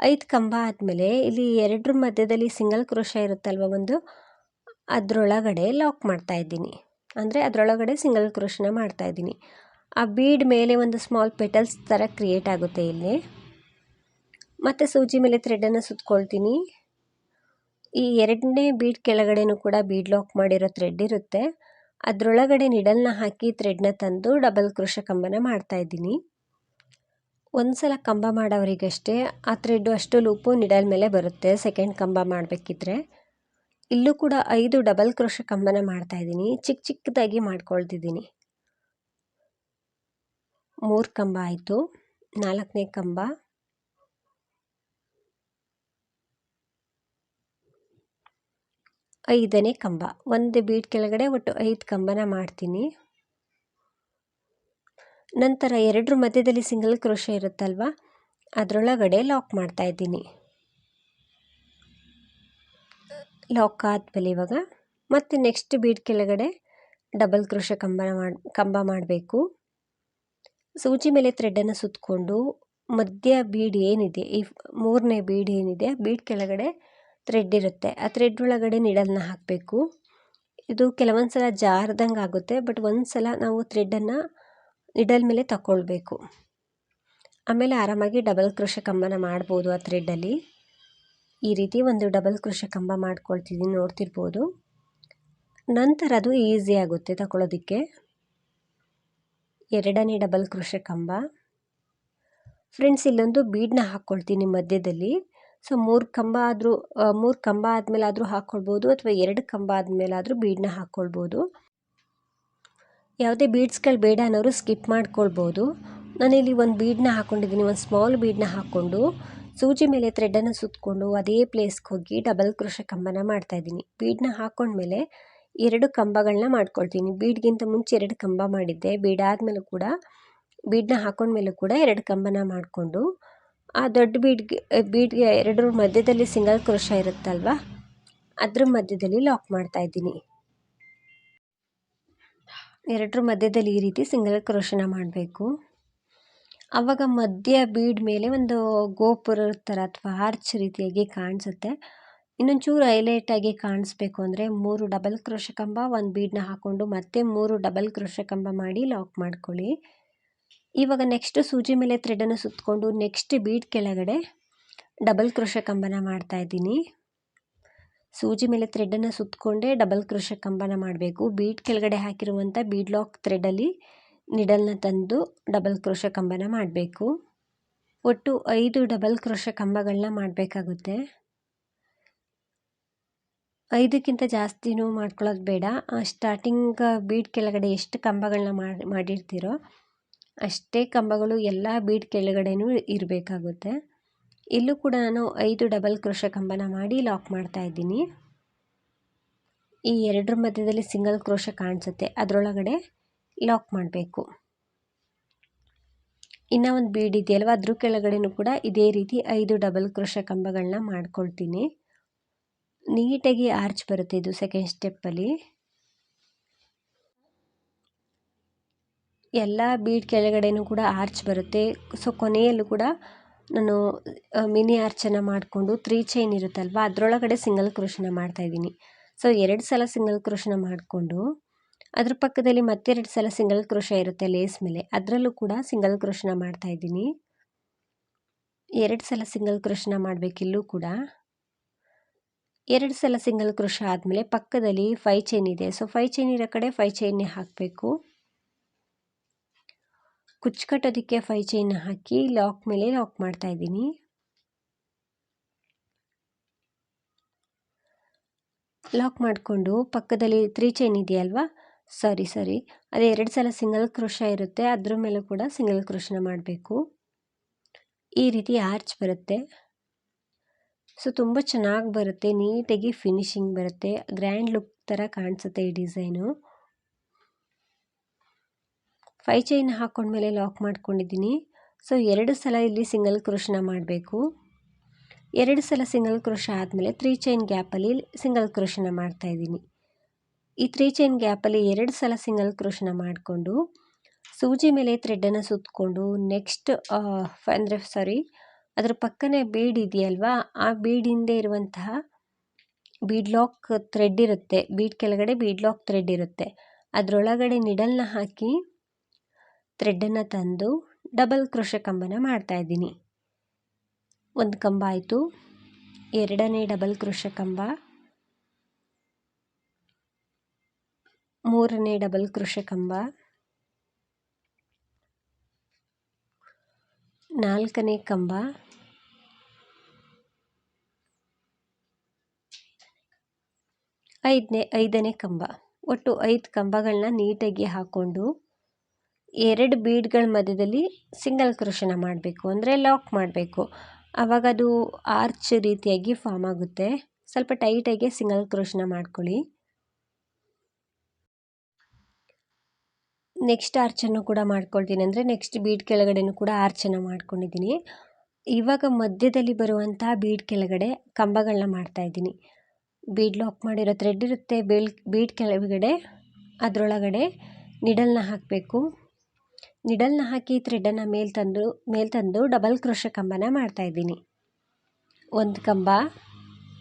ಐದು ಕಂಬ ಆದಮೇಲೆ ಇಲ್ಲಿ ಎರಡರ ಮಧ್ಯದಲ್ಲಿ ಸಿಂಗಲ್ ಕ್ರೋಶ ಇರುತ್ತಲ್ವ ಒಂದು? ಅದರೊಳಗಡೆ ಲಾಕ್ ಮಾಡ್ತಾ ಇದ್ದೀನಿ. ಅಂದರೆ ಅದರೊಳಗಡೆ ಸಿಂಗಲ್ ಕ್ರೋಶನ ಮಾಡ್ತಾ ಇದ್ದೀನಿ. ಆ ಬೀಡ್ ಮೇಲೆ ಒಂದು ಸ್ಮಾಲ್ ಪೆಟಲ್ಸ್ ಥರ ಕ್ರಿಯೇಟ್ ಆಗುತ್ತೆ ಇಲ್ಲಿ. ಮತ್ತು ಸೂಜಿ ಮೇಲೆ ಥ್ರೆಡನ್ನು ಸುತ್ಕೊಳ್ತೀನಿ. ಈ ಎರಡನೇ ಬೀಡ್ ಕೆಳಗಡೆನೂ ಕೂಡ ಬೀಡ್ ಲಾಕ್ ಮಾಡಿರೋ ಥ್ರೆಡ್ ಇರುತ್ತೆ. ಅದರೊಳಗಡೆ ನಿಡಲ್ನ ಹಾಕಿ ಥ್ರೆಡ್ನ ತಂದು ಡಬಲ್ ಕೃಷ ಕಂಬನ ಮಾಡ್ತಾಯಿದ್ದೀನಿ ಒಂದು ಸಲ ಕಂಬ ಮಾಡೋವರಿಗಷ್ಟೇ, ಆ ಥ್ರೆಡ್ಡು ಅಷ್ಟು ಲೂಪು ನಿಡಲ್ ಮೇಲೆ ಬರುತ್ತೆ ಸೆಕೆಂಡ್ ಕಂಬ ಮಾಡಬೇಕಿದ್ರೆ. ಇಲ್ಲೂ ಕೂಡ ಐದು ಡಬಲ್ ಕ್ರೋಶ ಕಂಬನ ಮಾಡ್ತಾಯಿದ್ದೀನಿ ಚಿಕ್ಕ ಚಿಕ್ಕದಾಗಿ ಮಾಡ್ಕೊಳ್ತಿದ್ದೀನಿ. ಮೂರು ಕಂಬ ಆಯಿತು. ನಾಲ್ಕನೇ ಕಂಬ. ಐದನೇ ಕಂಬ. ಒಂದು ಬೀಟ್ ಕೆಳಗಡೆ ಒಟ್ಟು ಐದು ಕಂಬನ ಮಾಡ್ತೀನಿ. ನಂತರ ಎರಡರ ಮಧ್ಯದಲ್ಲಿ ಸಿಂಗಲ್ ಕ್ರೋಶ ಇರುತ್ತಲ್ವ? ಅದರೊಳಗಡೆ ಲಾಕ್ ಮಾಡ್ತಾ ಇದ್ದೀನಿ. ಲಾಕ್ ಆದಮೇಲೆ ಇವಾಗ ಮತ್ತೆ ನೆಕ್ಸ್ಟ್ ಬೀಡ್ ಕೆಳಗಡೆ ಡಬಲ್ ಕ್ರೋಶ ಕಂಬನ ಮಾಡಿ, ಕಂಬ ಮಾಡಬೇಕು. ಸೂಜಿ ಮೇಲೆ ಥ್ರೆಡನ್ನು ಸುತ್ತಕೊಂಡು ಮಧ್ಯ ಬೀಡ್ ಏನಿದೆ, ಈ ಮೂರನೇ ಬೀಡ್ ಏನಿದೆ ಬೀಡ್ ಕೆಳಗಡೆ ಥ್ರೆಡ್ ಇರುತ್ತೆ. ಆ ಥ್ರೆಡ್ ಒಳಗಡೆ ನಿಡಲ್ನ ಹಾಕಬೇಕು. ಇದು ಕೆಲವೊಂದು ಸಲ ಜಾರ್ದಂಗೆ ಆಗುತ್ತೆ ಬಟ್ ಒಂದು ಸಲ ನಾವು ಥ್ರೆಡ್ಡನ್ನು ನಿಡಲ್ ಮೇಲೆ ತಗೊಳ್ಬೇಕು ಆಮೇಲೆ ಆರಾಮಾಗಿ ಡಬಲ್ ಕೃಷ ಕಂಬನ ಮಾಡ್ಬೋದು ಆ ಥ್ರೆಡ್ಡಲ್ಲಿ ಈ ರೀತಿ ಒಂದು ಡಬಲ್ ಕೃಷಕಂಬ ಕಂಬ ಮಾಡ್ಕೊಳ್ತಿದ್ದೀನಿ ನೋಡ್ತಿರ್ಬೋದು. ನಂತರ ಅದು ಈಸಿ ಆಗುತ್ತೆ ತಗೊಳ್ಳೋದಕ್ಕೆ ಎರಡನೇ ಡಬಲ್ ಕೃಷಕಂಬ ಕಂಬ. ಫ್ರೆಂಡ್ಸ್ ಇಲ್ಲೊಂದು ಬೀಡನ್ನ ಹಾಕ್ಕೊಳ್ತೀನಿ ಮಧ್ಯದಲ್ಲಿ. ಸೊ ಮೂರು ಕಂಬ ಆದರೂ ಮೂರು ಕಂಬ ಆದಮೇಲೆ ಆದರೂ ಹಾಕ್ಕೊಳ್ಬೋದು ಅಥವಾ ಎರಡು ಕಂಬ ಆದಮೇಲೆ ಆದರೂ ಬೀಡನ್ನ ಹಾಕ್ಕೊಳ್ಬೋದು ಯಾವುದೇ ಬೀಡ್ಸ್ಗಳು ಬೇಡ ಅನ್ನೋರು ಸ್ಕಿಪ್ ಮಾಡ್ಕೊಳ್ಬೋದು. ನಾನಿಲ್ಲಿ ಒಂದು ಬೀಡನ್ನ ಹಾಕ್ಕೊಂಡಿದ್ದೀನಿ ಒಂದು ಸ್ಮಾಲ್ ಬೀಡನ್ನ ಹಾಕ್ಕೊಂಡು, ಸೂಜಿ ಮೇಲೆ ಥ್ರೆಡನ್ನು ಸುತ್ತಕೊಂಡು ಅದೇ ಪ್ಲೇಸ್ಗೆ ಹೋಗಿ ಡಬಲ್ ಕ್ರೋಶ ಕಂಬನ ಮಾಡ್ತಾಯಿದ್ದೀನಿ ಬೀಡನ್ನ ಹಾಕ್ಕೊಂಡ್ಮೇಲೆ ಎರಡು ಕಂಬಗಳನ್ನ ಮಾಡ್ಕೊಳ್ತೀನಿ. ಬೀಡ್ಗಿಂತ ಮುಂಚೆ ಎರಡು ಕಂಬ ಮಾಡಿದ್ದೆ. ಬೀಡಾದ್ಮೇಲೂ ಕೂಡ ಬೀಡನ್ನ ಹಾಕೊಂಡ್ಮೇಲೂ ಕೂಡ ಎರಡು ಕಂಬನ ಮಾಡಿಕೊಂಡು ಆ ದೊಡ್ಡ ಬೀಡ್ಗೆ ಬೀಡ್ಗೆ ಎರಡರ ಮಧ್ಯದಲ್ಲಿ ಸಿಂಗಲ್ ಕ್ರೋಶ ಇರುತ್ತಲ್ವಾ? ಅದ್ರ ಮಧ್ಯದಲ್ಲಿ ಲಾಕ್ ಮಾಡ್ತಾ ಇದ್ದೀನಿ. ಎರಡರ ಮಧ್ಯದಲ್ಲಿ ಈ ರೀತಿ ಸಿಂಗಲ್ ಕ್ರೋಶನ ಮಾಡಬೇಕು. ಆವಾಗ ಮಧ್ಯ ಬೀಡ್ ಮೇಲೆ ಒಂದು ಗೋಪುರ ಥರ ಅಥವಾ ಆರ್ಚ್ ರೀತಿಯಾಗಿ ಕಾಣಿಸುತ್ತೆ. ಇನ್ನೊಂಚೂರು ಹೈಲೈಟಾಗಿ ಕಾಣಿಸ್ಬೇಕು ಅಂದರೆ ಮೂರು ಡಬಲ್ ಕ್ರೋಶ ಕಂಬ, ಒಂದು ಬೀಡನ್ನ ಹಾಕ್ಕೊಂಡು ಮತ್ತೆ ಮೂರು ಡಬಲ್ ಕ್ರೋಶ ಕಂಬ ಮಾಡಿ ಲಾಕ್ ಮಾಡ್ಕೊಳ್ಳಿ. ಇವಾಗ ನೆಕ್ಸ್ಟ್ ಸೂಜಿ ಮೇಲೆ ಥ್ರೆಡನ್ನು ಸುತ್ತಕೊಂಡು ನೆಕ್ಸ್ಟ್ ಬೀಡ್ ಕೆಳಗಡೆ ಡಬಲ್ ಕ್ರೋಶ ಕಂಬನ ಮಾಡ್ತಾ ಇದ್ದೀನಿ. ಸೂಜಿ ಮೇಲೆ ಥ್ರೆಡನ್ನು ಸುತ್ತಕೊಂಡೇ ಡಬಲ್ ಕ್ರೋಶ ಕಂಬನ ಮಾಡಬೇಕು. ಬೀಡ್ ಕೆಳಗಡೆ ಹಾಕಿರುವಂಥ ಬೀಡ್ ಲಾಕ್ ಥ್ರೆಡಲ್ಲಿ ನಿಡಲ್ನ ತಂದು ಡಬಲ್ ಕ್ರೋಶ ಕಂಬನ ಮಾಡಬೇಕು. ಒಟ್ಟು ಐದು ಡಬಲ್ ಕ್ರೋಶ ಕಂಬಗಳನ್ನ ಮಾಡಬೇಕಾಗುತ್ತೆ. ಐದಕ್ಕಿಂತ ಜಾಸ್ತಿನೂ ಮಾಡ್ಕೊಳ್ಳೋದು ಬೇಡ. ಸ್ಟಾರ್ಟಿಂಗ್ ಬೀಡ್ ಕೆಳಗಡೆ ಎಷ್ಟು ಕಂಬಗಳನ್ನ ಮಾಡಿ, ಮಾಡಿರ್ತೀರೋ ಅಷ್ಟೇ ಕಂಬಗಳು ಎಲ್ಲ ಬೀಡ್ ಕೆಳಗಡೆನೂ ಇರಬೇಕಾಗುತ್ತೆ. ಇಲ್ಲೂ ಕೂಡ ನಾನು ಐದು ಡಬಲ್ ಕ್ರೋಶ ಕಂಬನ ಮಾಡಿ ಲಾಕ್ ಮಾಡ್ತಾ ಇದ್ದೀನಿ. ಈ ಎರಡರ ಮಧ್ಯದಲ್ಲಿ ಸಿಂಗಲ್ ಕ್ರೋಶ ಕಾಣಿಸುತ್ತೆ. ಅದರೊಳಗಡೆ ಲಾಕ್ ಮಾಡಬೇಕು. ಇನ್ನೂ ಒಂದು ಬೀಡ್ ಇದೆಯಲ್ವ? ಅದ್ರ ಕೆಳಗಡೆನೂ ಕೂಡ ಇದೇ ರೀತಿ ಐದು ಡಬಲ್ ಕ್ರೋಶ ಕಂಬಗಳನ್ನ ಮಾಡ್ಕೊಳ್ತೀನಿ. ನೀಟಾಗಿ ಆರ್ಚ್ ಬರುತ್ತೆ ಇದು ಸೆಕೆಂಡ್ ಸ್ಟೆಪ್ಪಲ್ಲಿ ಎಲ್ಲ ಬೀಡ್ ಕೆಳಗಡೆನೂ ಕೂಡ ಆರ್ಚ್ ಬರುತ್ತೆ. ಸೊ ಕೊನೆಯಲ್ಲೂ ಕೂಡ ನಾನು ಮಿನಿ ಆರ್ಚನ್ನು ಮಾಡಿಕೊಂಡು ತ್ರೀ ಚೈನ್ ಇರುತ್ತಲ್ವ, ಅದರೊಳಗಡೆ ಸಿಂಗಲ್ ಕ್ರೋಶನ ಮಾಡ್ತಾಯಿದ್ದೀನಿ ಸೊ ಎರಡು ಸಲ ಸಿಂಗಲ್ ಕ್ರೋಶನ ಮಾಡಿಕೊಂಡು, ಅದ್ರ ಪಕ್ಕದಲ್ಲಿ ಮತ್ತೆರಡು ಸಲ ಸಿಂಗಲ್ ಕ್ರೋಶ ಇರುತ್ತೆ ಲೇಸ್ ಮೇಲೆ. ಅದರಲ್ಲೂ ಕೂಡ ಸಿಂಗಲ್ ಕ್ರೋಶನ ಮಾಡ್ತಾಯಿದ್ದೀನಿ ಎರಡು ಸಲ ಸಿಂಗಲ್ ಕ್ರೋಶನ ಮಾಡಬೇಕಿಲ್ಲೂ ಕೂಡ. ಎರಡು ಸಲ ಸಿಂಗಲ್ ಕ್ರೋಶ ಆದಮೇಲೆ ಪಕ್ಕದಲ್ಲಿ ಫೈ ಚೈನ್ ಇದೆ. ಸೊ ಫೈ ಚೈನ್ ಇರೋ ಕಡೆ ಫೈ ಚೈನ್ನೇ ಹಾಕಬೇಕು. ಕುಚ್ಚು ಕಟ್ಟೋದಕ್ಕೆ ಫೈ ಚೈನ್ ಹಾಕಿ ಲಾಕ್ ಮೇಲೆ ಲಾಕ್ ಮಾಡ್ತಾ ಇದ್ದೀನಿ. ಲಾಕ್ ಮಾಡಿಕೊಂಡು ಪಕ್ಕದಲ್ಲಿ ತ್ರೀ ಚೈನ್ ಇದೆಯಲ್ವಾ? ಸಾರಿ ಸರಿ ಅದೇ ಎರಡು ಸಲ ಸಿಂಗಲ್ ಕ್ರೋಶ ಇರುತ್ತೆ, ಅದ್ರ ಮೇಲೂ ಕೂಡ ಸಿಂಗಲ್ ಕ್ರೋಶನ ಮಾಡಬೇಕು. ಈ ರೀತಿ ಆರ್ಚ್ ಬರುತ್ತೆ. ಸೊ ತುಂಬ ಚೆನ್ನಾಗಿ ಬರುತ್ತೆ, ನೀಟಾಗಿ ಫಿನಿಶಿಂಗ್ ಬರುತ್ತೆ. ಗ್ರ್ಯಾಂಡ್ ಲುಕ್ ಥರ ಕಾಣಿಸುತ್ತೆ ಈ ಡಿಸೈನು ಫೈ ಚೈನ್ ಹಾಕ್ಕೊಂಡ್ಮೇಲೆ ಲಾಕ್ ಮಾಡ್ಕೊಂಡಿದ್ದೀನಿ. ಸೊ ಎರಡು ಸಲ ಇಲ್ಲಿ ಸಿಂಗಲ್ ಕ್ರೋಶನ ಮಾಡಬೇಕು. ಎರಡು ಸಲ ಸಿಂಗಲ್ ಕ್ರೋಶ ಆದಮೇಲೆ ತ್ರೀ ಚೈನ್ ಗ್ಯಾಪಲ್ಲಿ ಸಿಂಗಲ್ ಕ್ರೋಶನ ಮಾಡ್ತಾಯಿದ್ದೀನಿ ಈ ತ್ರೀ ಚೈನ್ ಗ್ಯಾಪಲ್ಲಿ ಎರಡು ಸಲ ಸಿಂಗಲ್ ಕ್ರೋಶನ ಮಾಡಿಕೊಂಡು, ಸೂಜಿ ಮೇಲೆ ಥ್ರೆಡ್ಡನ್ನು ಸುತ್ತಕೊಂಡು ನೆಕ್ಸ್ಟ್ ಅಂದರೆ ಸಾರಿ ಅದರ ಪಕ್ಕನೇ ಬೀಡ್ ಇದೆಯಲ್ವಾ, ಆ ಬೀಡ್ ಹಿಂದೆ ಇರುವಂತಹ ಬೀಡ್ ಲಾಕ್ ಥ್ರೆಡ್ ಇರುತ್ತೆ. ಬೀಡ್ ಕೆಳಗಡೆ ಬೀಡ್ ಲಾಕ್ ಥ್ರೆಡ್ ಇರುತ್ತೆ. ಅದರೊಳಗಡೆ ನಿಡಲ್ನ ಹಾಕಿ ಥ್ರೆಡ್ಡನ್ನು ತಂದು ಡಬಲ್ ಕ್ರೋಶ ಕಂಬನ ಮಾಡ್ತಾಯಿದ್ದೀನಿ ಒಂದು ಕಂಬ ಆಯಿತು. ಎರಡನೇ ಡಬಲ್ ಕ್ರೋಶ ಕಂಬ. ಮೂರನೇ ಡಬಲ್ ಕ್ರೋಶ ಕಂಬ. ನಾಲ್ಕನೇ ಕಂಬ. ಐದನೇ ಐದನೇ ಕಂಬ. ಒಟ್ಟು ಐದು ಕಂಬಗಳನ್ನ ನೀಟಾಗಿ ಹಾಕ್ಕೊಂಡು ಎರಡು ಬೀಡ್ಗಳ ಮಧ್ಯದಲ್ಲಿ ಸಿಂಗಲ್ ಕ್ರೋಶನ ಮಾಡಬೇಕು, ಅಂದರೆ ಲಾಕ್ ಮಾಡಬೇಕು. ಆವಾಗ ಅದು ಆರ್ಚ್ ರೀತಿಯಾಗಿ ಫಾರ್ಮ್ ಆಗುತ್ತೆ. ಸ್ವಲ್ಪ ಟೈಟಾಗಿ ಸಿಂಗಲ್ ಕ್ರೋಶನ ಮಾಡ್ಕೊಳ್ಳಿ. ನೆಕ್ಸ್ಟ್ ಆರ್ಚನ್ನು ಕೂಡ ಮಾಡ್ಕೊಳ್ತೀನಿ, ಅಂದರೆ ನೆಕ್ಸ್ಟ್ ಬೀಡ್ ಕೆಳಗಡೆನೂ ಕೂಡ ಆರ್ಚನ್ನು ಮಾಡ್ಕೊಂಡಿದ್ದೀನಿ. ಇವಾಗ ಮಧ್ಯದಲ್ಲಿ ಬರುವಂಥ ಬೀಡ್ ಕೆಳಗಡೆ ಕಂಬಗಳನ್ನ ಮಾಡ್ತಾಯಿದ್ದೀನಿ ಬೀಡ್ ಲಾಕ್ ಮಾಡಿರೋ ಥ್ರೆಡ್ ಇರುತ್ತೆ ಬೀಳ್ ಬೀಡ್ ಕೆಳಗಡೆ, ಅದರೊಳಗಡೆ ನಿಡಲ್ನ ಹಾಕಬೇಕು. ನಿಡಲ್ನ ಹಾಕಿ ಥ್ರೆಡ್ಡನ್ನು ಮೇಲೆ ತಂದು ಮೇಲೆ ತಂದು ಡಬಲ್ ಕ್ರೋಶ ಕಂಬನ ಮಾಡ್ತಾಯಿದ್ದೀನಿ ಒಂದು ಕಂಬ,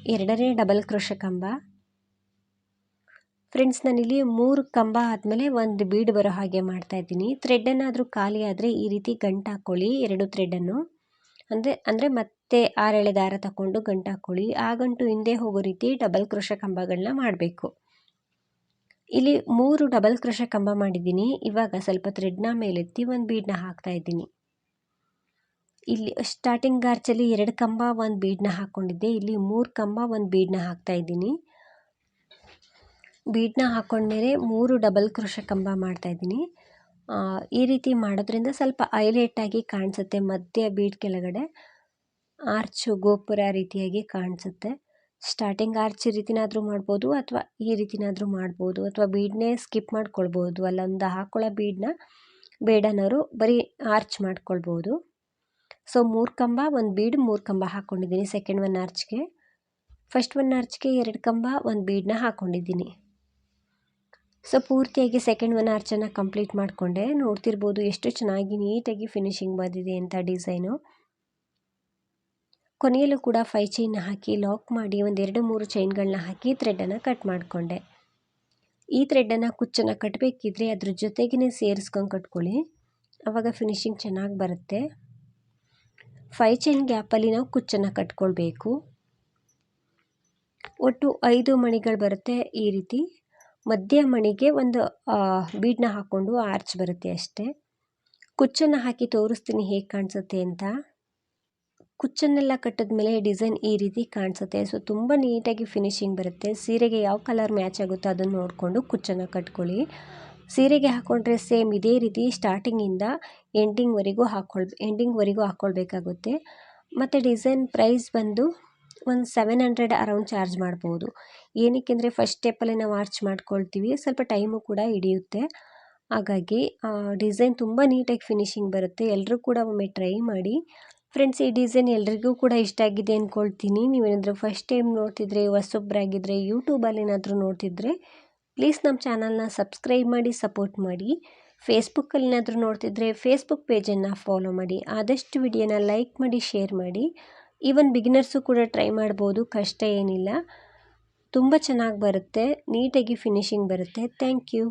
ಎರಡನೇ ಡಬಲ್ ಕ್ರೋಶ ಕಂಬ ಫ್ರೆಂಡ್ಸ್ ನಾನಿಲ್ಲಿ ಮೂರು ಕಂಬ ಆದಮೇಲೆ ಒಂದು ಬೀಡ್ ಬರೋ ಹಾಗೆ ಮಾಡ್ತಾಯಿದ್ದೀನಿ ಥ್ರೆಡ್ಡನ್ನಾದರೂ ಖಾಲಿ ಆದರೆ ಈ ರೀತಿ ಗಂಟು ಹಾಕ್ಕೊಳ್ಳಿ ಎರಡು ಥ್ರೆಡ್ಡನ್ನು ಅಂದರೆ ಅಂದರೆ ಮತ್ತೆ ಆರೆಳೆ ದಾರ ತಗೊಂಡು ಗಂಟು ಹಾಕ್ಕೊಳ್ಳಿ ಆ ಗಂಟು ಹಿಂದೆ ಹೋಗೋ ರೀತಿ ಡಬಲ್ ಕ್ರೋಶ ಕಂಬಗಳನ್ನ ಮಾಡಬೇಕು. ಇಲ್ಲಿ ಮೂರು ಡಬಲ್ ಕ್ರೋಶ ಕಂಬ ಮಾಡಿದ್ದೀನಿ. ಇವಾಗ ಸ್ವಲ್ಪ ಥ್ರೆಡ್ನ ಮೇಲೆತ್ತಿ ಒಂದು ಬೀಡ್ನ ಹಾಕ್ತಾ ಇದ್ದೀನಿ. ಇಲ್ಲಿ ಸ್ಟಾರ್ಟಿಂಗ್ ಗಾರ್ಚಲ್ಲಿ ಎರಡು ಕಂಬ, ಒಂದು ಬೀಡ್ನ ಹಾಕ್ಕೊಂಡಿದ್ದೆ ಇಲ್ಲಿ ಮೂರು ಕಂಬ, ಒಂದು ಬೀಡನ್ನ ಹಾಕ್ತಾ ಇದ್ದೀನಿ. ಬೀಡನ್ನ ಹಾಕ್ಕೊಂಡ್ಮೇಲೆ ಮೂರು ಡಬಲ್ ಕ್ರೋಶ ಕಂಬ ಮಾಡ್ತಾ ಇದ್ದೀನಿ. ಈ ರೀತಿ ಮಾಡೋದ್ರಿಂದ ಸ್ವಲ್ಪ ಆಗಿ ಕಾಣಿಸುತ್ತೆ, ಮಧ್ಯ ಬೀಡ್ ಕೆಳಗಡೆ. ಆರ್ಚು ಗೋಪುರ ರೀತಿಯಾಗಿ ಕಾಣಿಸುತ್ತೆ. ಸ್ಟಾರ್ಟಿಂಗ್ ಆರ್ಚ್ ರೀತಿನಾದರೂ ಮಾಡ್ಬೋದು ಅಥವಾ ಈ ರೀತಿನಾದರೂ ಮಾಡ್ಬೋದು ಅಥವಾ ಬೀಡ್ನೇ ಸ್ಕಿಪ್ ಮಾಡ್ಕೊಳ್ಬೋದು. ಅಲ್ಲೊಂದು ಹಾಕೊಳ್ಳೋ ಬೀಡನ್ನ ಬೇಡನವರು ಬರೀ ಆರ್ಚ್ ಮಾಡ್ಕೊಳ್ಬೋದು. ಸೊ ಮೂರು ಕಂಬ, ಒಂದು ಬೀಡ್ ಮೂರು ಕಂಬ ಹಾಕ್ಕೊಂಡಿದ್ದೀನಿ ಸೆಕೆಂಡ್ ಒನ್ ಆರ್ಚ್ಗೆ ಫಸ್ಟ್ ಒನ್ ಆರ್ಚ್ಗೆ ಎರಡು ಕಂಬ, ಒಂದು ಬೀಡನ್ನ ಹಾಕ್ಕೊಂಡಿದ್ದೀನಿ ಸೊ ಪೂರ್ತಿಯಾಗಿ ಸೆಕೆಂಡ್ ಒನ್ ಆರ್ಚನ್ನು ಕಂಪ್ಲೀಟ್ ಮಾಡಿಕೊಂಡೆ. ನೋಡ್ತಿರ್ಬೋದು ಎಷ್ಟು ಚೆನ್ನಾಗಿ ನೀಟಾಗಿ ಫಿನಿಶಿಂಗ್ ಬಂದಿದೆ ಅಂತ ಡಿಸೈನು ಕೊನೆಯಲ್ಲೂ ಕೂಡ ಫೈ ಚೈನ್ ಹಾಕಿ ಲಾಕ್ ಮಾಡಿ ಒಂದೆರಡು ಮೂರು ಚೈನ್ಗಳನ್ನ ಹಾಕಿ ಥ್ರೆಡನ್ನು ಕಟ್ ಮಾಡಿಕೊಂಡೆ. ಈ ಥ್ರೆಡನ್ನು ಕುಚ್ಚನ್ನು ಕಟ್ಟಬೇಕಿದ್ರೆ ಅದ್ರ ಜೊತೆಗೇ ಸೇರಿಸ್ಕೊಂಡು ಕಟ್ಕೊಳ್ಳಿ. ಆವಾಗ ಫಿನಿಶಿಂಗ್ ಚೆನ್ನಾಗಿ ಬರುತ್ತೆ. ಫೈ ಚೈನ್ ಗ್ಯಾಪಲ್ಲಿ ನಾವು ಕುಚ್ಚನ್ನು ಕಟ್ಕೊಳ್ಬೇಕು. ಒಟ್ಟು ಐದು ಮಣಿಗಳು ಬರುತ್ತೆ ಈ ರೀತಿ. ಮಧ್ಯ ಮಣಿಗೆ ಒಂದು ಬೀಡನ್ನ ಹಾಕ್ಕೊಂಡು ಆರ್ಚ್ ಬರುತ್ತೆ ಅಷ್ಟೇ. ಕುಚ್ಚನ್ನು ಹಾಕಿ ತೋರಿಸ್ತೀನಿ ಹೇಗೆ ಕಾಣಿಸುತ್ತೆ ಅಂತ. ಕುಚ್ಚನ್ನೆಲ್ಲ ಕಟ್ಟಿದ್ಮೇಲೆ ಡಿಸೈನ್ ಈ ರೀತಿ ಕಾಣಿಸುತ್ತೆ. ಸೊ, ತುಂಬ ನೀಟಾಗಿ ಫಿನಿಶಿಂಗ್ ಬರುತ್ತೆ. ಸೀರೆಗೆ ಯಾವ ಕಲರ್ ಮ್ಯಾಚ್ ಆಗುತ್ತೋ ಅದನ್ನು ನೋಡಿಕೊಂಡು ಕುಚ್ಚನ್ನು ಕಟ್ಕೊಳ್ಳಿ. ಸೀರೆಗೆ ಹಾಕ್ಕೊಂಡ್ರೆ ಸೇಮ್ ಇದೇ ರೀತಿ ಸ್ಟಾರ್ಟಿಂಗಿಂದ ಎಂಡಿಂಗ್ವರೆಗೂ ಹಾಕ್ಕೊಳ್ ಎಂಡಿಂಗ್ವರೆಗೂ ಹಾಕ್ಕೊಳ್ಬೇಕಾಗುತ್ತೆ ಮತ್ತು ಡಿಸೈನ್ ಪ್ರೈಸ್ ಬಂದು ಒಂದು ಸೆವೆನ್ ಹಂಡ್ರೆಡ್ ಅರೌಂಡ್ ಚಾರ್ಜ್ ಮಾಡ್ಬೋದು. ಏನಕ್ಕೆ ಅಂದರೆ ಫಸ್ಟ್ ಸ್ಟೆಪ್ಪಲ್ಲಿ ನಾವು ಆರ್ಚ್ ಮಾಡ್ಕೊಳ್ತೀವಿ. ಸ್ವಲ್ಪ ಟೈಮು ಕೂಡ ಹಿಡಿಯುತ್ತೆ. ಹಾಗಾಗಿ ಡಿಸೈನ್ ತುಂಬ ನೀಟಾಗಿ ಫಿನಿಶಿಂಗ್ ಬರುತ್ತೆ. ಎಲ್ಲರೂ ಕೂಡ ಒಮ್ಮೆ ಟ್ರೈ ಮಾಡಿ. ಫ್ರೆಂಡ್ಸ್ ಈ ಡಿಸೈನ್ ಎಲ್ರಿಗೂ ಕೂಡ ಇಷ್ಟ ಆಗಿದೆ ಅಂದ್ಕೊಳ್ತೀನಿ ನೀವೇನಾದರೂ ಫಸ್ಟ್ ಟೈಮ್ ನೋಡ್ತಿದ್ರೆ ಹೊಸೊಬ್ಬರಾಗಿದ್ದರೆ ಯೂಟ್ಯೂಬಲ್ಲಿ ಏನಾದರೂ ನೋಡ್ತಿದ್ರೆ ಪ್ಲೀಸ್ ನಮ್ಮ ಚಾನಲ್ನ ಸಬ್ಸ್ಕ್ರೈಬ್ ಮಾಡಿ ಸಪೋರ್ಟ್ ಮಾಡಿ. ಫೇಸ್ಬುಕ್ಕಲ್ಲಿ ಏನಾದರೂ ನೋಡ್ತಿದ್ರೆ ಫೇಸ್ಬುಕ್ ಪೇಜನ್ನು ಫಾಲೋ ಮಾಡಿ. ಆದಷ್ಟು ವಿಡಿಯೋನ ಲೈಕ್ ಮಾಡಿ ಶೇರ್ ಮಾಡಿ. ಈವನ್ ಬಿಗಿನರ್ಸು ಕೂಡ ಟ್ರೈ ಮಾಡ್ಬೋದು, ಕಷ್ಟ ಏನಿಲ್ಲ. ತುಂಬ ಚೆನ್ನಾಗಿ ಬರುತ್ತೆ ನೀಟಾಗಿ ಫಿನಿಶಿಂಗ್ ಬರುತ್ತೆ. Thank you